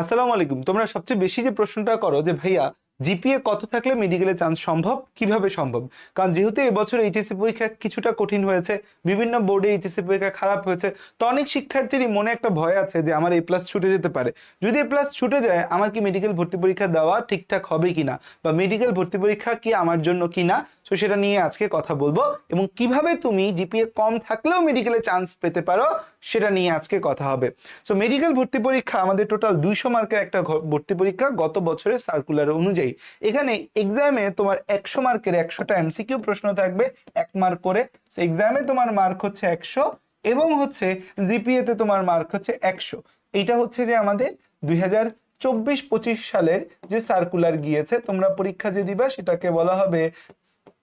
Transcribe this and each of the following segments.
আসসালামু আলাইকুম। তোমরা সবচেয়ে বেশি যে প্রশ্নটা করো যে ভাইয়া জিপিএ কত থাকলে মেডিকেলে চান্স সম্ভব? কীভাবে সম্ভব? কারণ যেহেতু এবছর এইচএসসি পরীক্ষা কিছুটা কঠিন হয়েছে, বিভিন্ন বোর্ডে এইচএসসি পরীক্ষা খারাপ হয়েছে, তো অনেক শিক্ষার্থীরই মনে একটা ভয় আছে যে আমার এ প্লাস ছুটে যেতে পারে। যদি এ প্লাস ছুটে যায়, আমার কি মেডিকেল ভর্তি পরীক্ষা দেওয়া ঠিকঠাক হবে কিনা? বা মেডিকেল ভর্তি পরীক্ষা কি আমার জন্য কিনা? তো সেটা নিয়ে আজকে কথা বলব। এবং কীভাবে তুমি জিপিএ কম থাকলেও মেডিকেলে চান্স পেতে পারো, সেটা নিয়ে আজকে কথা হবে। সো মেডিকেল ভর্তি পরীক্ষা আমাদের টোটাল দুইশো মার্কের একটা ভর্তি পরীক্ষা গত বছরের সার্কুলার অনুযায়ী। এখানে এক্সামে তোমার একশো মার্কের একশোটা এমসিকিউ প্রশ্ন থাকবে, এক মার্ক করে। এক্সামে তোমার মার্ক হচ্ছে একশো এবং হচ্ছে জিপিএ তে তোমার মার্ক হচ্ছে একশো। এইটা হচ্ছে যে আমাদের দুই হাজার চব্বিশ পঁচিশ সালের যে সার্কুলার গিয়েছে, তোমরা পরীক্ষা যে দিবা, সেটাকে বলা হবে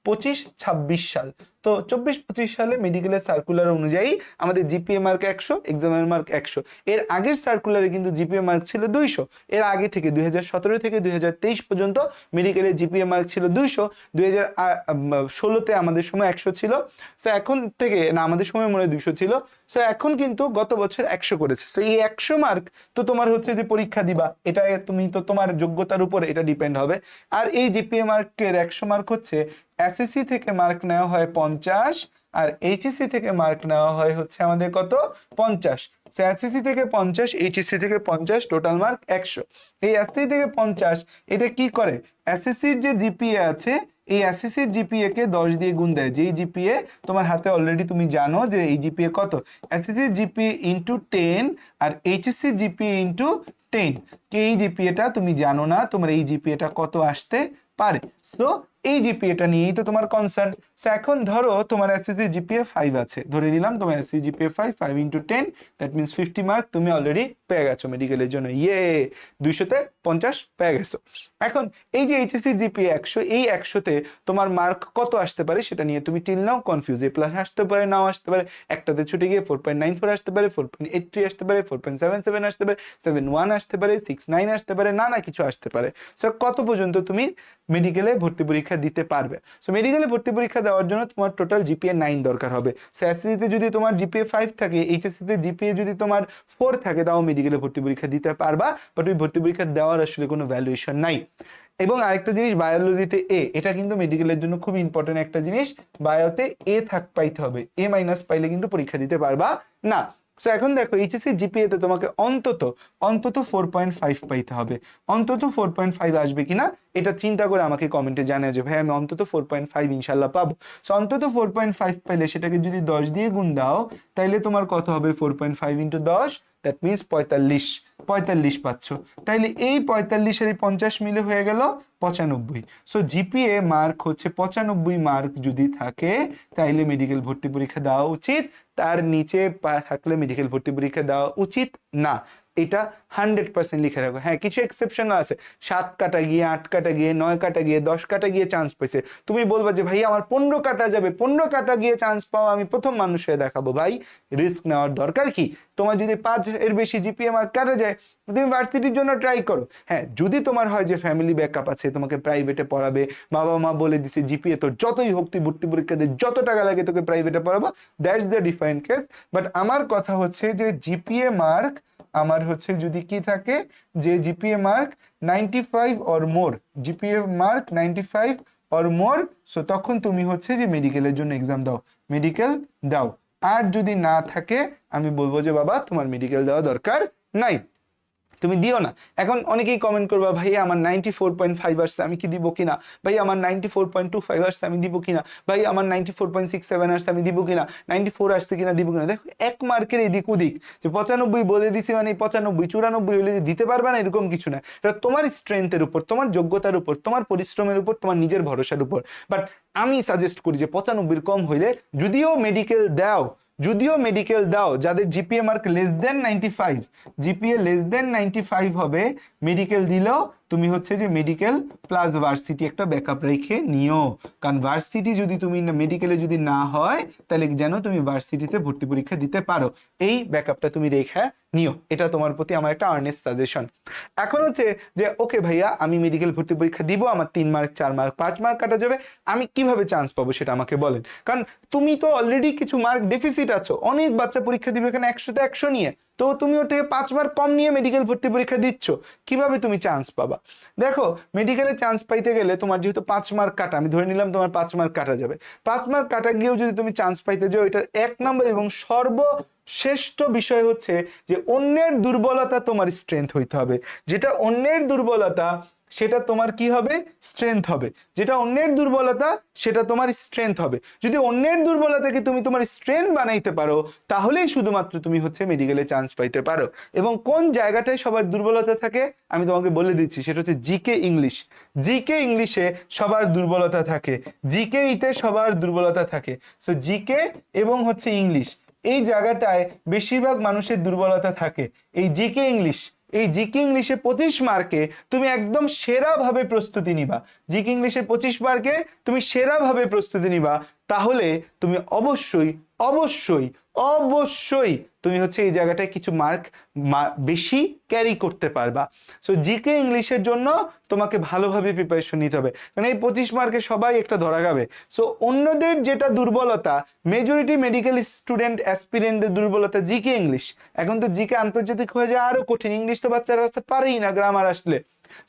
পঁচিশ, ছাব্বিশ সাল। তো চব্বিশ, পঁচিশ সালে মেডিকেলের সার্কুলার অনুযায়ী আমাদের জিপিএ মার্ক একশো এক্সামের মার্ক একশো। এর আগের সার্কুলারে কিন্তু জিপিএ মার্ক ছিল দুইশো। এর আগে থেকে দুই হাজার সতেরো থেকে দুই হাজার তেইশ পর্যন্ত মেডিকেলের জিপিএ মার্ক ছিল দুইশো। দুই ষোলোতে আমাদের সময় একশো ছিল। তো এখন থেকে, না, আমাদের সময় মনে হয় দুইশো ছিল। সো এখন কিন্তু গত বছর একশো করেছে। তো এই একশো মার্ক তো তোমার হচ্ছে যে পরীক্ষা দিবা। এটা তুমি তো তোমার যোগ্যতার উপর এটা ডিপেন্ড হবে। আর এই জিপিএ মার্কের একশো মার্ক হচ্ছে এসএসসি থেকে মার্ক নেওয়া হয় পঞ্চাশ আর এইচএসসি থেকে মার্ক নেওয়া হয় হচ্ছে আমাদের কত? পঞ্চাশ। এসএসসি থেকে পঞ্চাশ এইচএসসি থেকে পঞ্চাশ টোটাল মার্ক একশো। এই এসএসসি থেকে পঞ্চাশ, এটা কি করে? এসএসসির যে জিপিএ আছে, এই এসএসসির জিপিএ কে দশ দিয়ে গুণ দেয়। যেই জিপিএ তোমার হাতে অলরেডি তুমি জানো যে এই জিপিএ কত? এসএসসির জিপিএ ইন্টু টেন আর এইচএসসির জিপিএ ইন্টু টেন কে এই জিপিএটা তুমি জানো না, তোমার এই জিপিএটা কত আসতে পারে? সো এই জিপিএটা নিয়েই তো তোমার কনসার্ন সো এখন ধরো তোমার এসএসসি জিপিএ ফাইভ আছে। ধরে নিলাম তোমার SSC GPA five five into ten that means fifty mark তুমি অলরেডি পেয়ে গেছো মেডিকেলের জন্য। ইয়ে দুইশোতে পঞ্চাশ পেয়ে গেছো। এখন এই যে এইচএসসি জিপিএ একশো, এই একশোতে তোমার মার্ক কত আসতে পারে সেটা নিয়ে তুমি till now confuse A plus আসতে পারে, নাও আসতে পারে। একটাতে ছুটে গিয়ে ফোর পয়েন্ট নাইন ফোর আসতে পারে ফোর পয়েন্ট এইট থ্রি আসতে পারে ফোর পয়েন্ট সেভেন সেভেন আসতে পারে সেভেন ওয়ান আসতে পারে সিক্স নাইন আসতে পারে, নানা কিছু আসতে পারে। সো কত পর্যন্ত তুমি মেডিকেলে ভর্তি পরীক্ষা দিতে পারবে। সো মেডিকেলে ভর্তি পরীক্ষা দেওয়ার জন্য তোমার টোটাল জিপিএ নাইন দরকার হবে। সো এসএসসিতে যদি তোমার জিপিএ ফাইভ থাকে এইচএসসিতে জিপিএ যদি তোমার ফোর থাকে, তাও মেডিকেলে ভর্তি পরীক্ষা দিতে পারবা বাট ওই ভর্তি পরীক্ষা দেওয়ার আসলে কোনো ভ্যালুয়েশন নাই। এবং আরেকটা জিনিস বায়োলজিতে এ এটা কিন্তু মেডিকেলের জন্য খুব ইম্পর্টেন্ট একটা জিনিস। বায়োতে এ থাক পাইতে হবে এ মাইনাস পাইলে কিন্তু পরীক্ষা দিতে পারবা না। সো এখন দেখো এইচএসসি জিপিএ তে তোমাকে অন্তত অন্তত ফোর পয়েন্ট ফাইভ পাইতে হবে। অন্তত ফোর পয়েন্ট ফাইভ আসবে কিনা, এটা চিন্তা করে আমাকে কমেন্টে জানা যে ভাই, আমি অন্তত ফোর পয়েন্ট ফাইভ ইনশাল্লাহ পাবো। সো অন্তত ফোর পয়েন্ট ফাইভ পাইলে সেটাকে যদি দশ দিয়ে গুণ দাও তাহলে তোমার কত হবে? ফোর পয়েন্ট ফাইভ ইন্টু দশ দ্যাট মিনস পঁয়তাল্লিশ। পঁয়তাল্লিশ পাচ্ছ। তাইলে এই পঁয়তাল্লিশের এই পঞ্চাশ মিলে হয়ে গেল পঁচানব্বই। সো জিপিএ মার্ক হচ্ছে পঁচানব্বই মার্ক যদি থাকে, তাইলে মেডিকেল ভর্তি পরীক্ষা দেওয়া উচিত। তার নিচে থাকলে মেডিকেল ভর্তি পরীক্ষা দেওয়া উচিত না। এটা হান্ড্রেড পার্সেন্ট লিখে রাখো। হ্যাঁ কিছু এক্সেপশন আছে। সাত কাটা গিয়ে, আট কাটা গিয়ে, নয় কাটা গিয়ে, দশ কাটা গিয়ে চান্স পেয়েছে তুমি বলবা যে ভাই আমার পনেরো কাটা যাবে। পনেরো কাটা গিয়ে চান্স পাওয়া আমি প্রথম মানুষ হয়ে দেখাবো। ভাই রিস্ক নেওয়ার দরকার কি? তোমার যদি পাঁচ এর বেশি জিপিএ মার্ক কাটা যায়, তুমি ভার্সিটির জন্য ট্রাই করো। হ্যাঁ যদি তোমার হয় যে ফ্যামিলি ব্যাকআপ আছে, তোমাকে প্রাইভেটে পড়াবে বাবা মা বলে দিছে জিপিএ তোর যতই হোক, তুই ভর্তি পরীক্ষা দে, যত টাকা লাগে তোকে প্রাইভেটে পড়াবো। That's the different case but আমার কথা হচ্ছে যে জিপিএ মার্ক আমার হচ্ছে যদি কি থাকে? যে GPA mark ninety five or more GPA mark ninety five or more so তখন তুমি হচ্ছে যে মেডিকেলের জন্য এক্সাম দাও মেডিকেল দাও। আর যদি না থাকে, আমি বলব যে বাবা, তোমার মেডিকেল দেওয়া দরকার নাই। তুমি দিও না। এখন অনেকেই কমেন্ট করবা, ভাই, আমার নাইনটি ফোর পয়েন্ট ফাইভ আসছে, আমি কি দিব কিনা? ভাই, আমার ninety four point two five আসছে, আমি দিব কিনা? ভাই, আমার ninety four point six seven আসছে, আমি দিব কিনা? নাইনটি ফোর আসছে কিনা, দিব কিনা? দেখো, এক মার্কের এদিক ওদিক, যে পঁচানব্বই বলে দিছি মানে পঁচানব্বই, চুরানব্বই হলে যে দিতে পারবে না, এরকম কিছু না। এটা তোমার স্ট্রেংথের উপর, তোমার যোগ্যতার উপর, তোমার পরিশ্রমের উপর, তোমার নিজের ভরসার উপর। বাট আমি সাজেস্ট করি যে পঁচানব্বইয়ের কম হইলে যদিও মেডিকেল দাও যদিও মেডিকেল দাও, যাদের GPA mark less than ninety five GPA less than ninety five হবে মেডিকেল দিলেও তুমি হচ্ছে যে মেডিকেল প্লাস ভার্সিটি একটা ব্যাকআপ রেখে নিও। কারণ ভার্সিটি যদি তুমি মেডিকেলে যদি না হয়, তাহলে যেন তুমি ভার্সিটিতে ভর্তি পরীক্ষা দিতে পারো। এই ব্যাকআপটা তুমি রেখে নিও। এটা তোমার প্রতি আমার একটা আর্নেস্ট সাজেশন এখন হচ্ছে যে ওকে ভাইয়া, আমি মেডিকেল ভর্তি পরীক্ষা দিব, আমার তিন মার্ক চার মার্ক পাঁচ মার্ক কাটা যাবে। আমি কীভাবে চান্স পাবো সেটা আমাকে বলেন। কারণ তুমি তো অলরেডি কিছু মার্ক ডেফিসিট আছো। অনেক বাচ্চা পরীক্ষা দিবে এখানে একশোতে একশো নিয়ে। তো তুমি ওর থেকে পাঁচবার কম নিয়ে মেডিকেল ভর্তি পরীক্ষা দিচ্ছ। কীভাবে তুমি চান্স পাবা? দেখো মেডিকেলে চান্স পাইতে গেলে তোমার যেহেতু পাঁচ মার্ক কাটা, আমি ধরে নিলাম তোমার পাঁচ মার্ক কাটা যাবে। পাঁচ মার্ক কাটা গিয়েও যদি তুমি চান্স পাইতে যাও, এটার এক নম্বর এবং সর্ব শ্রেষ্ঠ বিষয় হচ্ছে যে অন্যের দুর্বলতা তোমার স্ট্রেংথ হইতে হবে। যেটা অন্যের দুর্বলতা সেটা তোমার কি হবে? স্ট্রেংথ হবে। যেটা অন্যের দুর্বলতা, সেটা তোমার স্ট্রেংথ হবে। যদি অন্যের দুর্বলতাকে তুমি তোমার স্ট্রেংথ বানাইতে পারো, তাহলেই শুধুমাত্র তুমি হচ্ছে মেডিকেলে চান্স পাইতে পারো। এবং কোন জায়গাটায় সবার দুর্বলতা থাকে? আমি তোমাকে বলে দিচ্ছি, সেটা হচ্ছে জিকে ইংলিশ জিকে ইংলিশে সবার দুর্বলতা থাকে। জিকে ইতে সবার দুর্বলতা থাকে। সো জিকে এবং হচ্ছে ইংলিশ এই জায়গাটায় বেশিরভাগ মানুষের দুর্বলতা থাকে। এই জিকে ইংলিশ এই জিকে ইংলিশে পঁচিশ মার্কে তুমি একদম সেরাভাবে প্রস্তুতি নিবা। জিকে ইংলিশে পঁচিশ মার্কে তুমি সেরাভাবে প্রস্তুতি নিবা। তাহলে তুমি অবশ্যই অবশ্যই অবশ্যই তুমি হচ্ছে এই জায়গাটায় কিছু মার্ক বেশি ক্যারি করতে পারবা। সো জিকে ইংলিশের জন্য তোমাকে ভালোভাবে প্রিপারেশন নিতে হবে। কারণ এই পঁচিশ মার্কে সবাই একটা ধরা খাবে। সো অন্যদের যেটা দুর্বলতা মেজরিটি মেডিকেল স্টুডেন্ট অ্যাসপিরেন্টের দুর্বলতা জিকে ইংলিশ এখন তো জিকে আন্তর্জাতিক হয়ে যায়, আরও কঠিন। ইংলিশ তো বাচ্চারা আসতে পারেই না গ্রামার আসলে।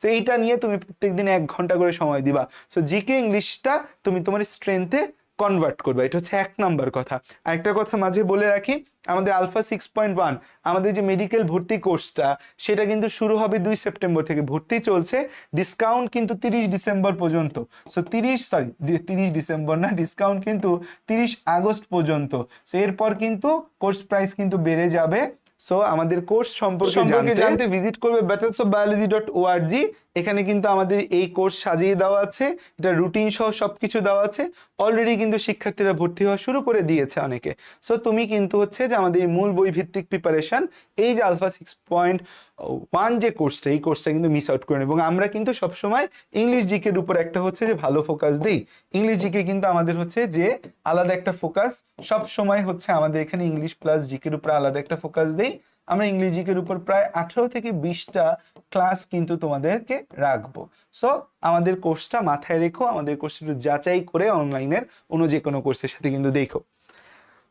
সো এইটা নিয়ে তুমি প্রত্যেকদিন এক ঘণ্টা করে সময় দিবা। সো জিকে ইংলিশটা তুমি তোমার স্ট্রেংথে কনভার্ট করবে, এটা হচ্ছে এক নাম্বার কথা। আরেকটা কথা মাঝে বলে রাখি, আমাদের আলফা সিক্স পয়েন্ট ওয়ান আমাদের যে মেডিকেল ভর্তি কোর্সটা সেটা কিন্তু শুরু হবে দুই সেপ্টেম্বর থেকে। ভর্তি চলছে ডিসকাউন্ট কিন্তু তিরিশ ডিসেম্বর পর্যন্ত। সো তিরিশ সরি তিরিশ ডিসেম্বর না ডিসকাউন্ট কিন্তু তিরিশ আগস্ট পর্যন্ত। সো এরপর কিন্তু কোর্স প্রাইস কিন্তু বেড়ে যাবে। সো আমাদের কোর্স সম্পর্কে জানতে ভিজিট করবে battles of biology dot O R G এখানে কিন্তু আমাদের এই কোর্স সাজিয়ে দেওয়া আছে এটা রুটিন সহ সবকিছু দেওয়া আছে। অলরেডি কিন্তু শিক্ষার্থীরা ভর্তি হওয়া শুরু করে দিয়েছে অনেকে। সো তুমি কিন্তু হচ্ছে যে আমাদের এই মূল বই ভিত্তিক প্রিপারেশন এই যে আলফা সিক্স পয়েন্ট ওয়ান যে কোর্সটা এই কোর্সটা কিন্তু মিস আউট করেন এবং আমরা কিন্তু সবসময় ইংলিশ জিকের উপর একটা হচ্ছে যে ভালো ফোকাস দিই। ইংলিশ জিকে কিন্তু আমাদের হচ্ছে যে আলাদা একটা ফোকাস সব সময় হচ্ছে আমাদের এখানে ইংলিশ প্লাস জিকের উপর আলাদা একটা ফোকাস দিই। আমরা ইংলিশ জিকের উপর প্রায় আঠারো থেকে বিশটা ক্লাস কিন্তু তোমাদেরকে রাখব। সো আমাদের কোর্সটা মাথায় রেখো, আমাদের কোর্সটা যাচাই করে অনলাইনের অন্য যে কোনো কোর্সের সাথে কিন্তু দেখো।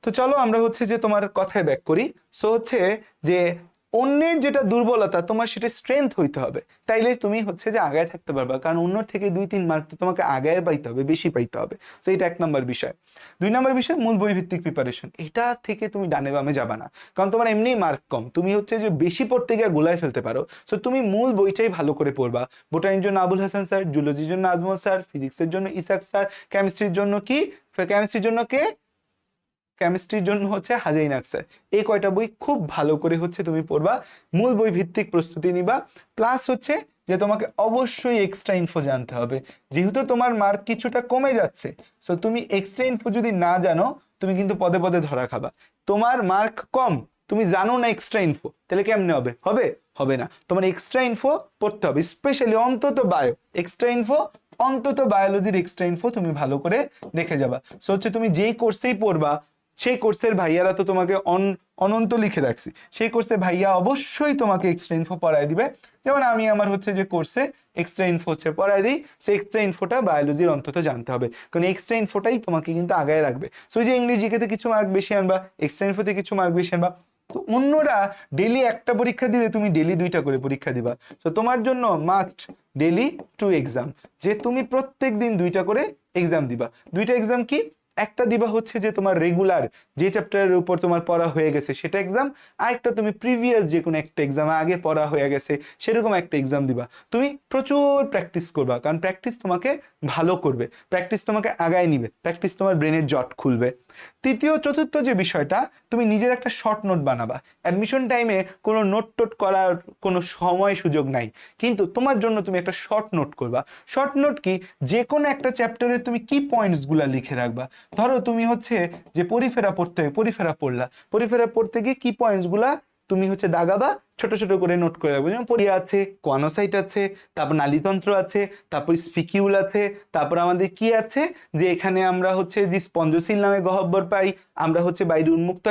তো চলো আমরা হচ্ছে যে তোমার কথায় ব্যাক করি। সো হচ্ছে যে অন্যের যেটা দুর্বলতা, তোমার সেটা স্ট্রেংথ হইতে হবে। তাইলে তুমি হচ্ছে যে আগায় থাকতে পারবা, কারণ অন্যর থেকে দুই, তিন মার্ক তো তোমাকে আগায় পাইতে হবে, বেশি পাইতে হবে। তো এটা এক নম্বর বিষয়। দুই নম্বর বিষয়, মূল বই ভিত্তিক প্রিপারেশন এটা থেকে তুমি ডানে বামে যাবা না। কারণ তোমার এমনি মার্ক কম। তুমি হচ্ছে যে বেশি পড়তে গিয়ে গোলায় ফেলতে পারো। সো তুমি মূল বইটাই ভালো করে পড়বা। বোটানির জন্য আবুল হাসান স্যার জুলজির জন্য আজমল স্যার ফিজিক্সের জন্য ইসাক স্যার কেমিস্ট্রির জন্য কি? কেমিস্ট্রির জন্য কে? কেমিস্ট্রির জন্য হচ্ছে হাজাইন আকসার এই কয়টা বই খুব ভালো করে হচ্ছে তুমি পড়বা, মূল বই ভিত্তিক প্রস্তুতি নিবা প্লাস হচ্ছে যে তোমাকে অবশ্যই এক্সট্রা ইনফো জানতে হবে। যেহেতু তোমার মার্ক কিছুটা কমে যাচ্ছে সো তুমি এক্সট্রা ইনফো যদি না জানো, তুমি কিন্তু পদে পদে ধরা খাবা। তোমার মার্ক কম, তুমি জানো না এক্সট্রা ইনফো তাহলে কেমনে হবে? হবে? হবে না। তোমার এক্সট্রা ইনফো পড়তে হবে স্পেশালি অন্তত বায়ো এক্সট্রা ইনফো অন্তত বায়োলজির এক্সট্রা ইনফো তুমি ভালো করে দেখে যাবা। সো হচ্ছে তুমি যেই কোর্সেই পড়বা সেই কোর্সের ভাইয়ারা তো তোমাকে অন, অনন্ত লিখে রাখছি। সেই কোর্সের ভাইয়া অবশ্যই তোমাকে এক্সট্রা ইনফো পড়ায় দিবে। যেমন আমি আমার হচ্ছে যে কোর্সে এক্সট্রা ইনফো হচ্ছে পড়ায় দিই, সেই এক্সট্রা ইনফোটা বায়োলজির অন্তত জানতে হবে। কারণ এক্সট্রা ইনফোটাই তোমাকে কিন্তু আগায় রাখবে। সো যে ইংলিশ জিকেতে কিছু মার্ক বেশি আনবা এক্সট্রা ইনফোতে কিছু মার্ক বেশি আনবা, তো অন্যরা ডেলি একটা পরীক্ষা দিলে তুমি ডেলি দুইটা করে পরীক্ষা দিবা। তো তোমার জন্য মাস্ট ডেলি টু এক্সাম যে তুমি প্রত্যেক দিন দুইটা করে এক্সাম দিবা। দুইটা এক্সাম কি? একটা দিবা হচ্ছে যে তোমার রেগুলার যে চ্যাপ্টারের উপর তোমার পড়া হয়ে গেছে সেটা এক্সাম আর একটা তুমি প্রিভিয়াস যে কোনো একটা এক্সাম আগে পড়া হয়ে গেছে সেরকম একটা এক্সাম দিবা। তুমি প্রচুর প্র্যাকটিস করবা, কারণ প্র্যাকটিস তোমাকে ভালো করবে প্র্যাকটিস তোমাকে আগায় নিবে প্র্যাকটিস তোমার ব্রেনের জট খুলবে। তৃতীয়, চতুর্থ যে বিষয়টা, তুমি নিজের একটা শর্ট নোট বানাবা। অ্যাডমিশন টাইমে কোনো নোট টোট করার কোনো সময় সুযোগ নাই, কিন্তু তোমার জন্য তুমি একটা শর্ট নোট করবা। শর্ট নোট কি? যে কোনো একটা চ্যাপ্টারে তুমি কি পয়েন্টসগুলো লিখে রাখবা। ধরো তুমি হচ্ছে যে পরিফেরা পড়তে, পরিফেরা পড়লা। পরিফেরা পড়তে গিয়ে কি পয়েন্টসগুলা তুমি হচ্ছে দাগাবা ছোট ছোট করে নোট করে রাখব। যেমন পরিয়া আছে কোয়ানোসাইট আছে, তারপর নালীতন্ত্র আছে, তারপর স্পিকিউল আছে, তারপর আমাদের কি আছে? যে এখানে আমরা হচ্ছে যে স্পঞ্জশীল নামে গহব্বর পাই, আমরা হচ্ছে বাইরে উন্মুক্ত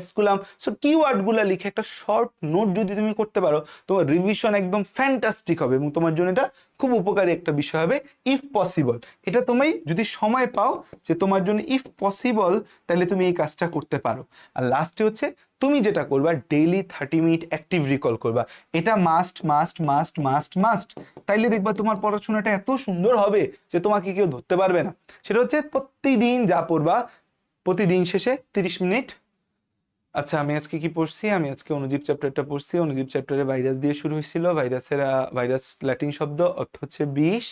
এসকুলাম। সো কিওয়ার্ডগুলো লিখে একটা শর্ট নোট যদি তুমি করতে পারো, তোমার রিভিশন একদম ফ্যান্টাস্টিক হবে এবং তোমার জন্য এটা খুব উপকারী একটা বিষয় হবে ইফ পসিবল এটা তুমি যদি সময় পাও যে তোমার জন্য ইফ পসিবল তাহলে তুমি এই কাজটা করতে পারো। আর লাস্টে হচ্ছে, তুমি যেটা করবা daily thirty minute active recall করবা। এটা must must must must must তাইলে দেখবা তোমার পড়াশোনাটা এত সুন্দর হবে যে তোমাকে কেউ ধরতে পারবে না। সেটা হচ্ছে প্রতিদিন যা পড়বা, প্রতিদিন শেষে তিরিশ মিনিট। আচ্ছা আমি আজকে কি পড়ছি? আমি আজকে অনুজীব চ্যাপ্টারটা পড়ছি। অনুজীব চ্যাপ্টারে ভাইরাস দিয়ে শুরু হয়েছিল। ভাইরাসের ভাইরাস ল্যাটিন শব্দ, অর্থ হচ্ছে বিষ।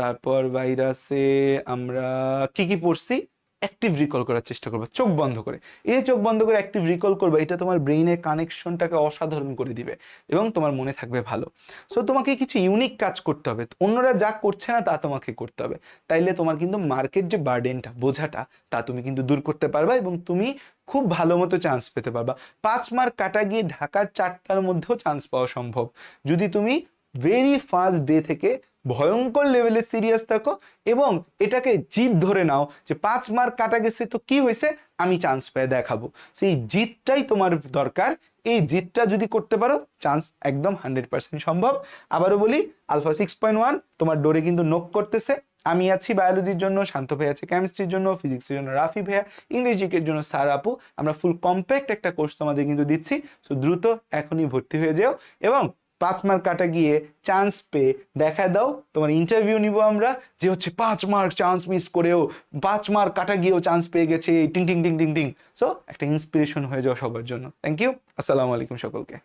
তারপর ভাইরাসে আমরা কি কি পড়ছি? অ্যাক্টিভ রিকল করার চেষ্টা করব, চোখ বন্ধ করে। এই চোখ বন্ধ করে অ্যাক্টিভ রিকল করবে, এটা তোমার ব্রেইনের কানেকশনটাকে অসাধারণ করে দিবে এবং তোমার মনে থাকবে ভালো। সো তোমাকে কিছু ইউনিক কাজ করতে হবে। অন্যরা যা করছে না তা তোমাকে করতে হবে। তাইলে তোমার কিন্তু মার্কেট যে বার্ডেনটা বোঝাটা, তা তুমি কিন্তু দূর করতে পারবা এবং তুমি খুব ভালো মতো চান্স পেতে পারবা। পাঁচ মার্ক কাটা গিয়ে ঢাকার চারটার মধ্যেও চান্স পাওয়া সম্ভব। যদি তুমি ভেরি ফার্স্ট ডে থেকে ভয়ঙ্কর লেভেলে সিরিয়াস থাকো এবং এটাকে জিদ ধরে নাও যে পাঁচ মার্ক কাটা গেছে তো কি হয়েছে, আমি চান্স পেয়ে দেখাবো। সেই জিতটাই তোমার দরকার। এই জিতটা যদি করতে পারো চান্স একদম হান্ড্রেড পার্সেন্ট সম্ভব। আবারও বলি আলফা সিক্স পয়েন্ট ওয়ান তোমার ডোরে কিন্তু নোক করতেছে। আমি আছি বায়োলজির জন্য, শান্ত ভাই আছে কেমিস্ট্রির জন্য ফিজিক্সের জন্য রাফি ভাইয়া ইংরেজিকের জন্য স্যার আপু। আমরা ফুল কম্প্যাক্ট একটা কোর্স তোমাদের কিন্তু দিচ্ছি। সো দ্রুত এখনই ভর্তি হয়ে যেও। এবং পাঁচ মার্ক কাটা গিয়ে চান্স পেয়ে দেখা দাও, তোমার ইন্টারভিউ নিব আমরা, যে হচ্ছে পাঁচ মার্ক চান্স মিস করেও পাঁচ মার্ক কাটা গিয়েও চান্স পেয়ে গেছে, টিং টিং টিং টিং টিং। সো একটা ইন্সপিরেশন হয়ে যাও সবার জন্য। থ্যাংক ইউ আসসালামু আলাইকুম সকলকে।